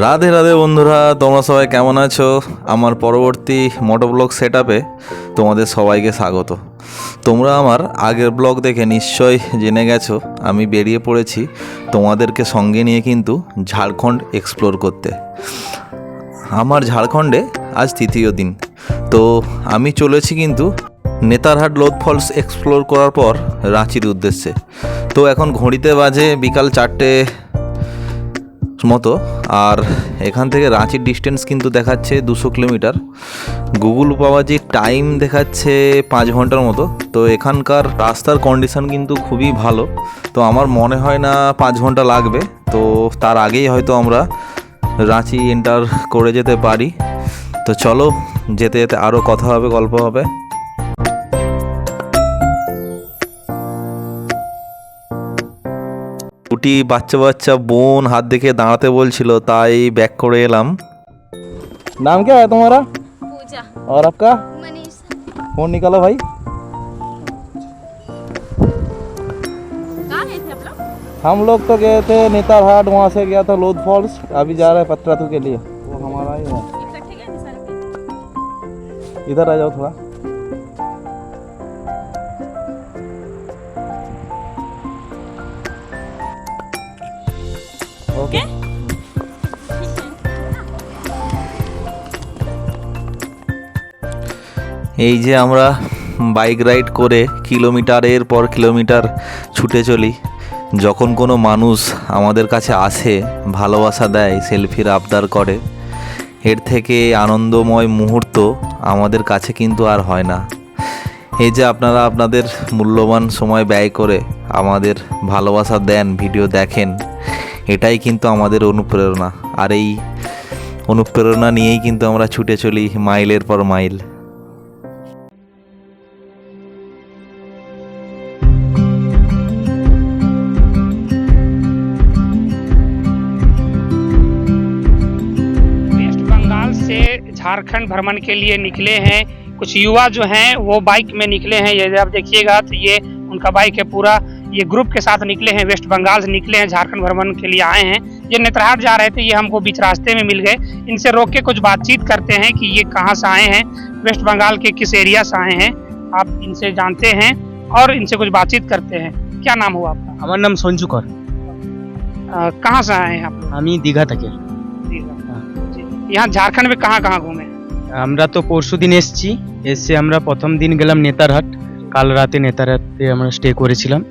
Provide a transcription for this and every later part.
রাধে রাধে বন্ধুরা, তোমরা সবাই কেমন আছো? আমার পরবর্তী মোটোব্লগ সেট আপে তোমাদের সবাইকে স্বাগত। তোমরা আমার আগের ব্লগ দেখে নিশ্চয় জেনে গেছো, আমি বেরিয়ে পড়েছি তোমাদেরকে সঙ্গে নিয়ে কিন্তু ঝাড়খণ্ড এক্সপ্লোর করতে। আমার ঝাড়খণ্ডে আজ তৃতীয় দিন, তো আমি চলেছি কিন্তু নেতারহাট লোদ ফলস এক্সপ্লোর করার পর রাঁচির উদ্দেশ্যে। তো এখন ঘড়িতে বাজে বিকাল চারটে মতো। আর এখান থেকে রাঁচির ডিস্টেন্স কিন্তু দেখাচ্ছে দুশো কিলোমিটার। গুগল বাবাজি টাইম দেখাচ্ছে পাঁচ ঘণ্টার মতো। তো এখানকার রাস্তার কন্ডিশন কিন্তু খুবই ভালো। তো আমার মনে হয় না পাঁচ ঘণ্টা লাগবে। তো তার আগেই হয়তো আমরা রাঁচি এন্টার করে যেতে পারি। তো চলো, যেতে যেতে আরও কথা হবে, গল্প হবে। দুটি বাচ্চা বাচ্চা বোন হাত দেখে দাঁড়াতে বলছিল তাই ব্যাক করে এলাম नाम क्या है तुम्हारा पूजा और आपका मनीष फोन निकालो भाई कहाँ गए थे आप लोग हम लोग तो गए थे नेतारहाट वहाँ से गया था लोध फॉल्स अभी जा रहे हैं पतरातू के लिए वो हमारा ही है इकट्ठे गए थे सारे पे? इधर आ जाओ थोड़ा ओके এই যে আমরা বাইক রাইড করে কিলোমিটারের পর কিলোমিটার ছুটে চলি, যখন কোনো মানুষ আমাদের কাছে আসে, ভালোবাসা দেয়, সেলফির আবদার করে, এর থেকে আনন্দময় মুহূর্ত আমাদের কাছে কিন্তু আর হয় না। এই যে আপনারা আপনাদের মূল্যবান সময় ব্যয় করে আমাদের ভালোবাসা দেন, ভিডিও দেখেন এটাই কিন্তু আমাদের অনুপ্রেরণা আর এই অনুপ্রেরণা নিয়েই কিন্তু আমরা ছুটে চলি মাইলের পর মাইল वेस्ट बंगाल से झारखंड भ्रमण के लिए निकले हैं कुछ युवा जो हैं वो बाइक में निकले हैं ये आप देखिएगा तो ये उनका बाइक है पूरा ये ग्रुप के साथ निकले हैं वेस्ट बंगाल से निकले हैं झारखंड भ्रमण के लिए आए हैं ये नेत्रहाट जा रहे थे ये हमको बीच रास्ते में मिल गए इनसे रोक के कुछ बातचीत करते हैं कि ये कहाँ से आए हैं वेस्ट बंगाल के किस एरिया से आए हैं आप इनसे जानते हैं और इनसे कुछ बातचीत करते हैं क्या नाम हुआ आपका আমার নাম সঞ্জু কর अ, कहाँ से आए हैं आप लोग আমি দীঘা থেকে यहाँ झारखंड में कहाँ कहाँ घूमे আমরা তো পরশু দিন এসছি এসে আমরা প্রথম দিন গেলাম নেতারহাট কাল রাতে নেতারহাটে আমরা স্টে করেছিলাম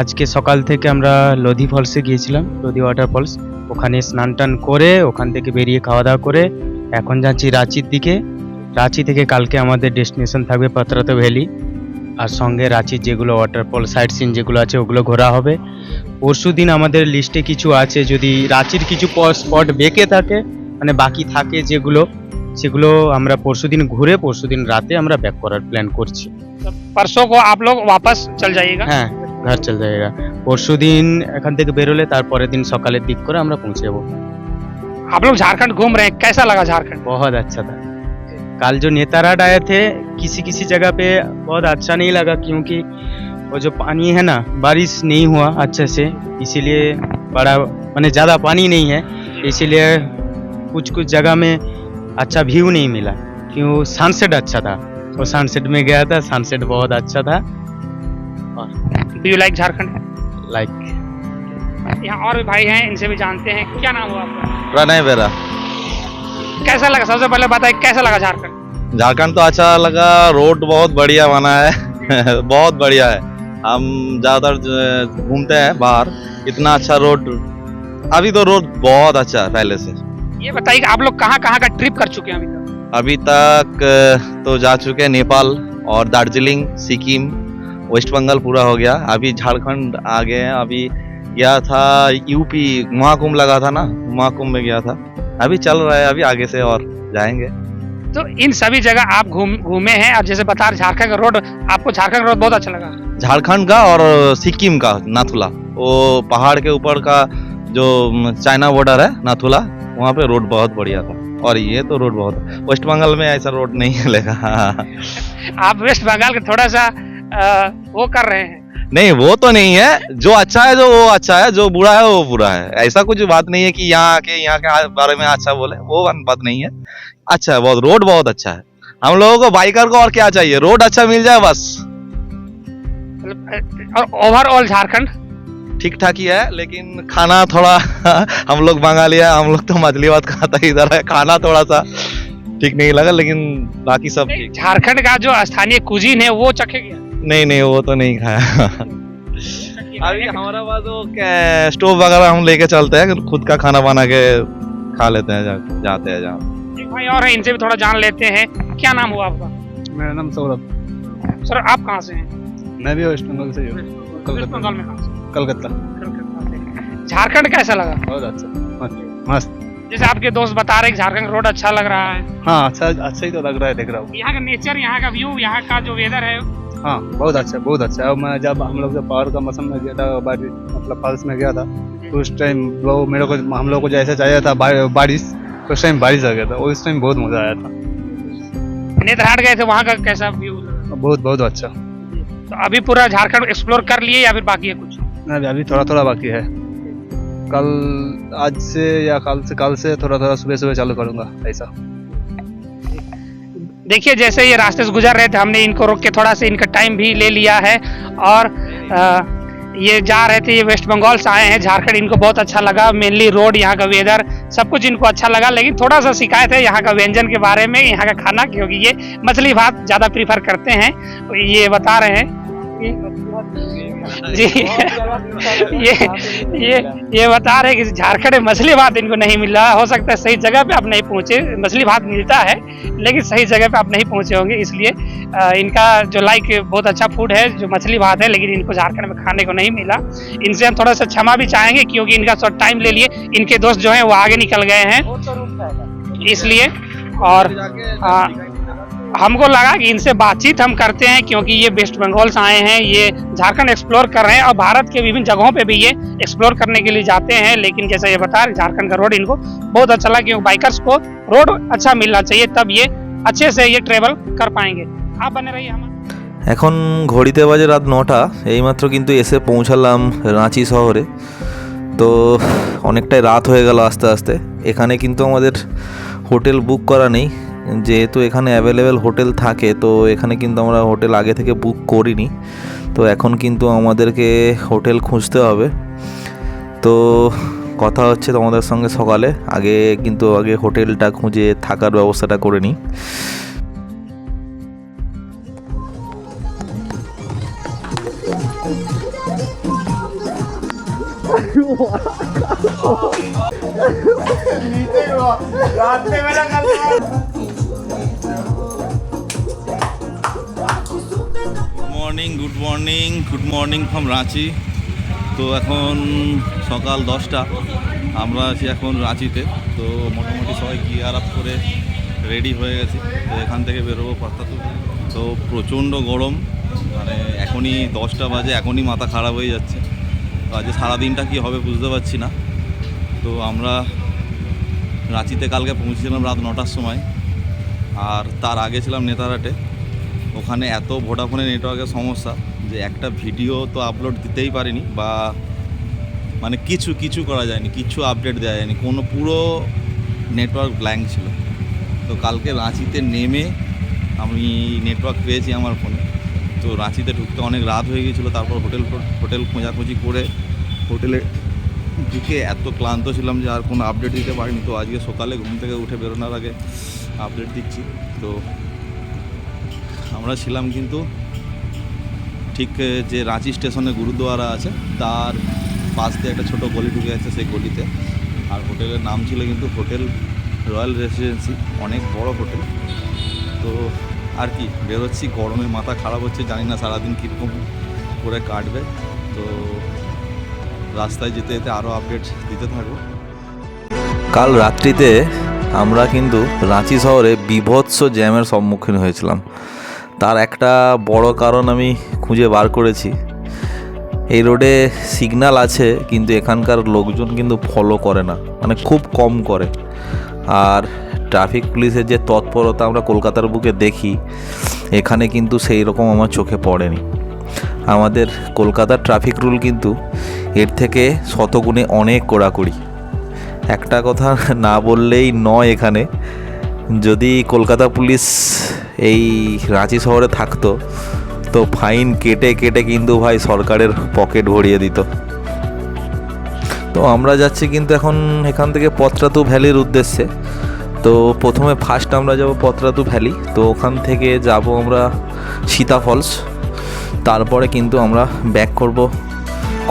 আজকে সকাল থেকে আমরা লোধি ফলসে গিয়েছিলাম লোধি ওয়াটার ফলস ওখানে স্নান টান করে ওখান থেকে বেরিয়ে খাওয়া দাওয়া করে এখন যাচ্ছি রাঁচির দিকে রাঁচি থেকে কালকে আমাদের ডেস্টিনেশন থাকবে পাত্রাতো ভ্যালি আর সঙ্গে রাঁচির যেগুলো ওয়াটারফল সাইট সিন যেগুলো আছে ওগুলো ঘোরা হবে পরশু দিন আমাদের লিস্টে কিছু আছে যদি রাঁচির কিছু স্পট বেঁকে থাকে মানে বাকি থাকে যেগুলো সেগুলো আমরা পরশুদিন ঘুরে পরশুদিন রাতে আমরা ব্যাক করার প্ল্যান করছি तो परसों को आप लोग वापस चल जाइएगा হ্যাঁ ঘর চল যায়গা পরশুদিন এখান থেকে বেরোলে তারপরের দিন সকালের দিক করে আমরা পৌঁছে যাবো आप लोग झारखंड घूम रहे हैं कैसा लगा झारखंड बहुत अच्छा था कल जो नेताराट आए थे किसी किसी जगह पे बहुत अच्छा नहीं लगा क्योंकि वो जो पानी है ना बारिश नहीं हुआ अच्छे से इसीलिए बड़ा मैंने ज़्यादा पानी नहीं है इसीलिए कुछ कुछ जगह में अच्छा व्यू नहीं मिला क्यों सनसेट अच्छा था वो सनसेट में गया था सनसेट बहुत अच्छा था do you like Jharkhand like यहाँ और भी भाई हैं इनसे भी जानते हैं। क्या नाम हुआ आपका? प्रणय बेरा कैसा लगा? सबसे पहले बताइए कैसा लगा झारखंड? झारखंड तो अच्छा लगा रोड बहुत बढ़िया बना है। बहुत बढ़िया है। हम ज़्यादातर घूमते हैं बाहर। इतना अच्छा रोड अभी तो रोड बहुत अच्छा है पहले से। ये बताइए आप लोग कहाँ कहाँ का ट्रिप कर चुके हैं अभी तक? अभी तक तो जा चुके हैं नेपाल और दार्जिलिंग सिक्किम। वेस्ट बंगाल पूरा हो गया। अभी झारखंड आ गए हैं अभी गया था यूपी महाकुंभ लगा था ना महाकुंभ में गया था। अभी चल रहा है अभी आगे से और जाएँगे। तो इन सभी जगह आप घूम घूमे हैं और जैसे बता रहे झारखंड का रोड आपको झारखंड का रोड बहुत अच्छा लगा। झारखंड का और सिक्किम का नाथुला। वो पहाड़ के ऊपर का जो चाइना बॉर्डर है नाथुला वहाँ पे रोड बहुत बढ़िया था। और ये तो रोड बहुत वेस्ट बंगाल में ऐसा रोड नहीं मिलेगा। आप वेस्ट बंगाल के थोड़ा सा वो कर रहे हैं। नहीं वो तो नहीं है। जो अच्छा है जो वो अच्छा है जो बुरा है वो बुरा है। ऐसा कुछ बात नहीं है कि यहाँ आके यहाँ के बारे में अच्छा बोले। वो बात नहीं है। अच्छा है बहुत रोड बहुत अच्छा है। हम लोगों को बाइकर को और क्या चाहिए? रोड अच्छा मिल जाए बस। और ओवरऑल झारखंड? ठीक ठाक ही है लेकिन खाना थोड़ा हम लोग बंगाली है हम लोग तो मछली भात खाता ही इधर है। खाना थोड़ा सा ठीक नहीं लगा लेकिन बाकी सब झारखंड का जो स्थानीय कुजीन है वो चखे गया। नहीं नहीं वो तो नहीं खाया। अभी हमारा पास वो क्या स्टोव वगैरह हम लेके चलते हैं खुद का खाना बना के खा लेते हैं जा, जाते हैं जहाँ। भाई और है इनसे भी थोड़ा जान लेते हैं। क्या नाम हुआ आपका? मेरा नाम सौरभ। सर आप कहाँ से हैं? मैं भी वेस्ट बंगाल से ही हूँ। में कलकत्ता। कलकत्ता झारखंड कैसा लगा? बहुत अच्छा। मस्त मस्त। जैसे आपके दोस्त बता रहे हैं झारखंड रोड अच्छा लग रहा है। हाँ अच्छा अच्छा ही तो लग रहा है देख रहा हूँ। यहाँ का नेचर यहाँ का व्यू यहाँ का जो वेदर है हाँ बहुत अच्छा बहुत अच्छा। और मैं जब हम लोग जब पहाड़ का मौसम में गया था बारिश मतलब फॉल्स में गया था तो उस टाइम वो मेरे को हम लोग को जैसे चाहिए था बारिश तो उस टाइम बारिश आ गया था उस टाइम बहुत मज़ा आया था। नेत्रहाट गए थे वहाँ का कैसा व्यू बहुत बहुत अच्छा। तो अभी पूरा झारखंड एक्सप्लोर कर लिए या फिर बाकी है कुछ? अभी अभी थोड़ा थोड़ा बाकी है। कल आज से या कल से कल से थोड़ा थोड़ा सुबह सुबह चालू करूँगा ऐसा। देखिए जैसे ये रास्ते से गुजर रहे थे हमने इनको रोक के थोड़ा सा इनका टाइम भी ले लिया है और अ, ये जा रहे थे ये वेस्ट बंगाल से आए हैं झारखंड इनको बहुत अच्छा लगा मेनली रोड यहाँ का वेदर सब कुछ इनको अच्छा लगा लेकिन थोड़ा सा शिकायत है यहाँ का व्यंजन के बारे में यहाँ का खाना क्योंकि ये मछली भात ज़्यादा प्रीफर करते हैं। ये बता रहे हैं जी। ये ये ये बता रहे हैं कि झारखंड में मछली भात इनको नहीं मिल रहा। हो सकता है सही जगह पे आप नहीं पहुँचे। मछली भात मिलता है लेकिन सही जगह पे आप नहीं पहुँचे होंगे। इसलिए इनका जो लाइक बहुत अच्छा फ़ूड है जो मछली भात है लेकिन इनको झारखंड में खाने को नहीं मिला। इनसे हम थोड़ा सा क्षमा भी चाहेंगे क्योंकि इनका थोड़ा टाइम ले लिए। इनके दोस्त जो हैं वो आगे निकल गए हैं। इसलिए और अ, हमको लगा कि इनसे बातचीत हम करते हैं क्योंकि ये वेस्ट बंगाल से आए हैं ये झारखंड एक्सप्लोर कर रहे हैं और भारत के विभिन्न जगहों पे भी ये एक्सप्लोर करने के लिए जाते हैं लेकिन जैसा ये बता रहे झारखंड का रोड इनको बहुत अच्छा लगा क्योंकि बाइकर्स को रोड अच्छा मिलना चाहिए तब ये अच्छे से ये ट्रेवल कर पाएंगे आप बने रहिए हमारे এখন ঘড়িতে বাজে রাত নটা এইমাত্র কিন্তু এসে পৌঁছালাম রাঁচি শহরে তো অনেকটাই রাত হয়ে গেল আস্তে আস্তে এখানে কিন্তু আমাদের হোটেল বুক করা নেই যেহেতু এখানে অ্যাভেলেবেল হোটেল থাকে তো এখানে কিন্তু আমরা হোটেল আগে থেকে বুক করিনি। তো এখন কিন্তু আমাদেরকে হোটেল খুঁজতে হবে। তো কথা হচ্ছে তোমাদের সঙ্গে সকালে। আগে কিন্তু আগে হোটেলটা খুঁজে থাকার ব্যবস্থাটা করে নিই। Morning good morning good morning from Ranchi. তো এখন সকাল দশটা, আমরা আছি এখন রাঁচিতে। তো মোটামুটি সবাই গিয়ার আপ করে রেডি হয়ে গেছে। তো এখান থেকে বেরোবো কথা তো প্রচণ্ড গরম মানে এখনই দশটা বাজে, এখনই মাথা খারাপ হয়ে যাচ্ছে। তো আজকে সারাদিনটা কী হবে বুঝতে পারছি না। তো আমরা রাঁচিতে কালকে পৌঁছেছিলাম রাত নটার সময়। আর তার আগে ছিলাম নেতারহাটে। ওখানে এত ভোডাফোনের নেটওয়ার্কের সমস্যা যে একটা ভিডিও তো আপলোড দিতেই পারিনি বা মানে কিছু কিছু করা যায়নি, কিছু আপডেট দেওয়া যায়নি। কোনো পুরো নেটওয়ার্ক ব্ল্যাঙ্ক ছিল। তো কালকে রাঁচিতে নেমে আমি নেটওয়ার্ক পেয়েছি আমার ফোনে তো রাঁচিতে ঢুকতে অনেক রাত হয়ে গিয়েছিল, তারপর হোটেল হোটেল খোঁজাখুঁজি করে হোটেলে ঢুকে এত ক্লান্ত ছিলাম যে আর কোনো আপডেট দিতে পারিনি। তো আজকে সকালে ঘুম থেকে উঠে বেরোনোর আগে আপডেট দিচ্ছি। তো আমরা ছিলাম কিন্তু ঠিক যে রাঁচি স্টেশনে গুরুদুয়ারা আছে, তার পাশ দিয়ে একটা ছোটো গলি ঢুকে আছে সেই গলিতে। আর হোটেলের নাম ছিল কিন্তু হোটেল রয়্যাল রেসিডেন্সি, অনেক বড় হোটেল। তো আর কি, বেরোচ্ছি, গরমে মাথা খারাপ হচ্ছে, জানি না সারাদিন কীরকম করে কাটবে। তো রাস্তায় যেতে যেতে আরও আপডেট দিতে থাকব। কাল রাত্রিতে আমরা কিন্তু রাঁচি শহরে বিভৎস জ্যামের সম্মুখীন হয়েছিলাম। তার একটা বড় কারণ আমি খুঁজে বার করেছি। এই রোডে সিগন্যাল আছে, কিন্তু এখানকার লোকজন কিন্তু ফলো করে না মানে খুব কম করে। আর ট্রাফিক পুলিশের যে তৎপরতা আমরা কলকাতার বুকে দেখি, এখানে কিন্তু সেই রকম আমার চোখে পড়েনি। আমাদের কলকাতার ট্রাফিক রুল কিন্তু এর থেকে শতগুণে অনেক কড়াকড়ি। একটা কথা না বললেই নয় এখানে যদি কলকাতা পুলিশ এই রাঁচি শহরে থাকতো, তো ফাইন কেটে কেটে কিন্তু ভাই সরকারের পকেট ভরিয়ে দিত। তো আমরা যাচ্ছি কিন্তু এখন এখান থেকে পত্রাতু ভ্যালির উদ্দেশ্যে। তো প্রথমে ফার্স্ট আমরা যাব পত্রাতু ভ্যালি, তো ওখান থেকে যাব আমরা সীতা ফলস। তারপরে কিন্তু আমরা ব্যাক করব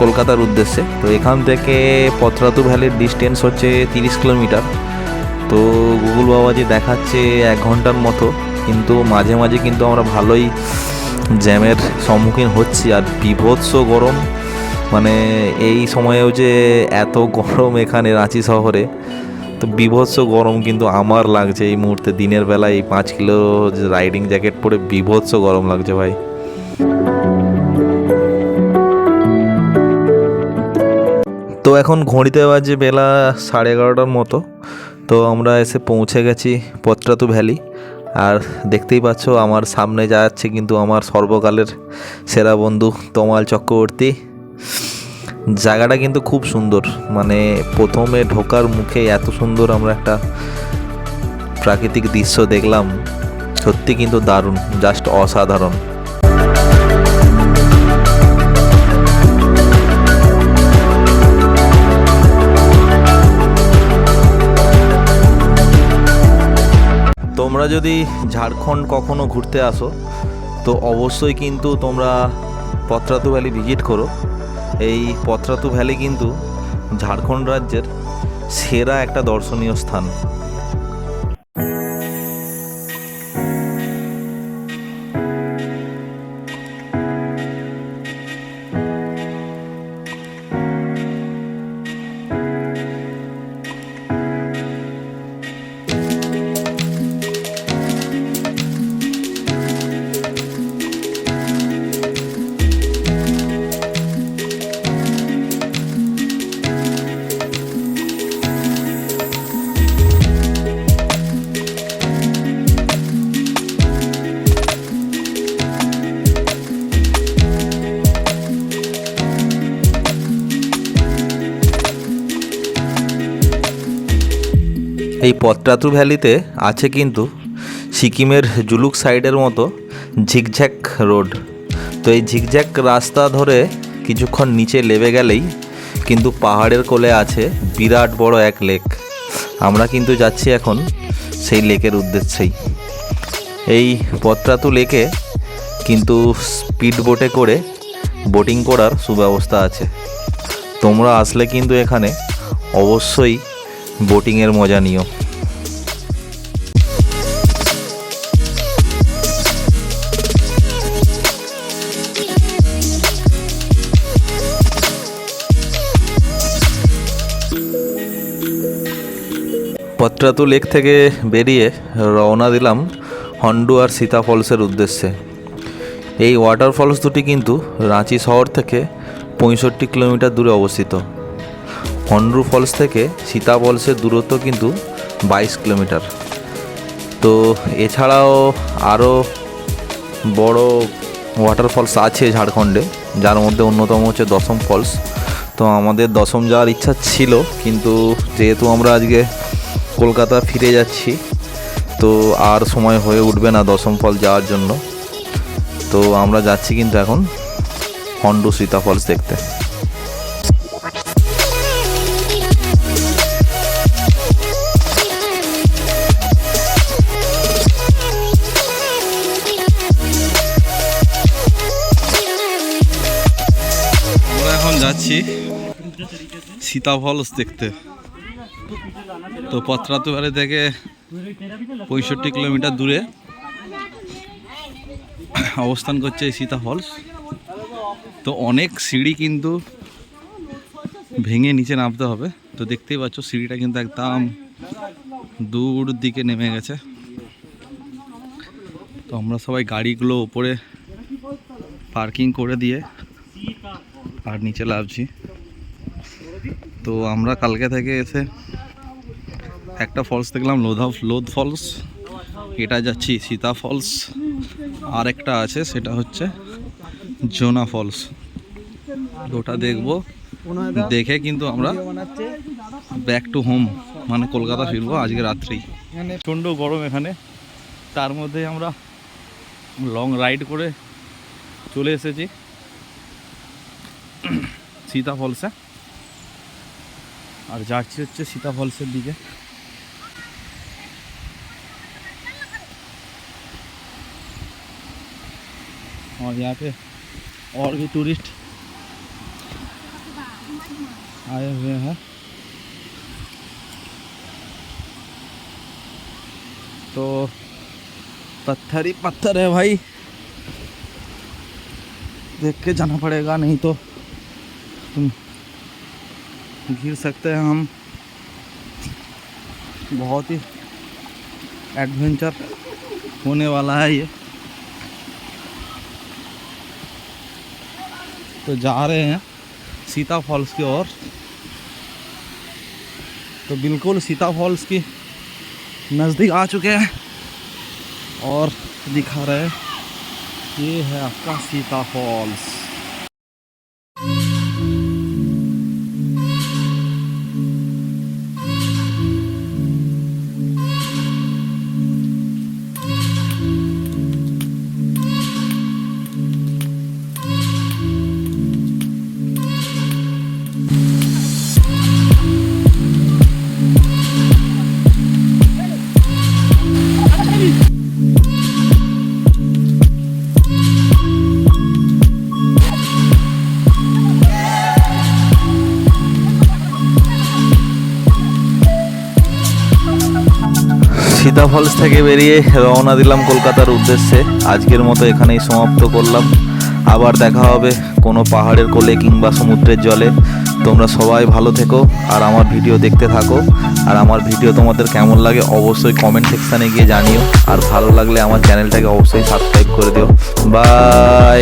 কলকাতার উদ্দেশ্যে। তো এখান থেকে পত্রাতু ভ্যালির ডিস্টেন্স হচ্ছে তিরিশ কিলোমিটার। তো গুগল বাবাজি দেখাচ্ছে এক ঘণ্টার মতো, কিন্তু মাঝে মাঝে কিন্তু আমরা ভালোই জ্যামের সম্মুখীন হচ্ছি। আর বিভৎস গরম মানে এই সময়েও যে এত গরম এখানে রাঁচি শহরে, তো বিভৎস গরম কিন্তু আমার লাগছে এই মুহূর্তে। দিনের বেলা এই পাঁচ কিলো রাইডিং জ্যাকেট পরে বিভৎস গরম লাগছে ভাই। তো এখন ঘড়িতে বাজে বেলা সাড়ে এগারোটার মতো। তো আমরা এসে পৌঁছে গেছি পত্রাতু ভ্যালি। আর দেখতেই পাচ্ছ, আমার সামনে যাচ্ছে কিন্তু আমার সর্বকালের সেরা বন্ধু তমাল চক্রবর্তী। জায়গাটা কিন্তু খুব সুন্দর মানে প্রথমে ঢোকার মুখে এত সুন্দর আমরা একটা প্রাকৃতিক দৃশ্য দেখলাম। সত্যি কিন্তু দারুণ জাস্ট অসাধারণ। তোমরা যদি ঝাড়খণ্ড কখনো ঘুরতে আসো, তো অবশ্যই কিন্তু তোমরা পত্রাতু ভ্যালি ভিজিট করো। এই পত্রাতু ভ্যালি কিন্তু ঝাড়খণ্ড রাজ্যের সেরা একটা দর্শনীয় স্থান। পত্রাতু ভ্যালিতে আছে কিন্তু সিকিমের জুলুক সাইডের মতো ঝিকঝ্যাক রোড। তো এই ঝিকঝ্যাক রাস্তা ধরে কিছুক্ষণ নিচে নেমে গেলেই কিন্তু পাহাড়ের কোলে আছে বিরাট বড় এক লেক। আমরা কিন্তু যাচ্ছি এখন সেই লেকের উদ্দেশ্যেই। এই পত্রাতু লেকে কিন্তু স্পিড বোটে করে বোটিং করার সুব্যবস্থা আছে। তোমরা আসলে কিন্তু এখানে অবশ্যই বোটিংয়ের মজা নিও। পত্রাতু লেক থেকে বেরিয়ে রওনা দিলাম হন্ডু আর সীতা ফলসের উদ্দেশ্যে। এই ওয়াটার ফলস দুটি কিন্তু রাঁচি শহর থেকে পঁয়ষট্টি কিলোমিটার দূরে অবস্থিত। হন্ড্রু ফলস থেকে সীতা ফলসের দূরত্ব কিন্তু বাইশ কিলোমিটার। তো এছাড়াও আরও বড় ওয়াটার ফলস আছে ঝাড়খণ্ডে, যার মধ্যে অন্যতম হচ্ছে দশম ফলস। তো আমাদের দশম যাওয়ার ইচ্ছা ছিল, কিন্তু যেহেতু আমরা আজকে কলকাতা ফিরে যাচ্ছি। তো আর সময় হয়ে উঠবে না দশম ফল যাওয়ার জন্য। তো আমরা যাচ্ছি কিন্তু এখন হন্ডু সীতা ফলস দেখতে। এখন যাচ্ছি সীতা ফলস দেখতে। তো পত্রাতুবাড়ি থেকে পঁয়ষট্টি কিলোমিটার দূরে। অবস্থান করছে এই সীতা ফলস তো অনেক সিঁড়ি কিন্তু ভেঙে নিচে নামতে হবে। তো দেখতেই পাচ্ছ সিঁড়িটা কিন্তু একদম দূর দিকে নেমে গেছে। তো আমরা সবাই গাড়িগুলো উপরে পার্কিং করে দিয়ে আর নিচে লাভছি তো আমরা কালকে থেকে এসে একটা ফলস দেখলাম, লোধা লোধ ফলস এটা যাচ্ছি সীতা ফলস আর একটা আছে, সেটা হচ্ছে জোনা ফলস ওটা দেখব, দেখে কিন্তু আমরা ব্যাক টু হোম মানে কলকাতা ফিরবো আজকে রাত্রেই। প্রচণ্ড গরম এখানে। তার মধ্যে আমরা লং রাইড করে চলে এসেছি। সীতা ফলসে আর যাচ্ছি হচ্ছে সীতা ফলসের দিকে। और यहाँ पे और भी टूरिस्ट आए हुए हैं। तो पत्थर ही पत्थर है भाई। देख के जाना पड़ेगा, नहीं तो तुम गिर सकते हैं हम। बहुत ही एडवेंचर होने वाला है ये। तो जा रहे हैं सीता फॉल्स की ओर। तो बिल्कुल सीता फॉल्स की नज़दीक आ चुके हैं और दिखा रहे हैं, ये है आपका सीता फॉल्स। সীতা ফলস থেকে বেরিয়ে রওনা দিলাম কলকাতার উদ্দেশ্যে। আজকের মতো এখানেই সমাপ্ত করলাম। আবার দেখা হবে কোনো পাহাড়ের কোলে কিংবা সমুদ্রের জলে। তোমরা সবাই ভালো থেকো আর আমার ভিডিও দেখতে থাকো। আর আমার ভিডিও তোমাদের কেমন লাগে অবশ্যই কমেন্ট সেকশানে গিয়ে জানিও। আর ভালো লাগলে আমার চ্যানেলটাকে অবশ্যই সাবস্ক্রাইব করে দিও। বাই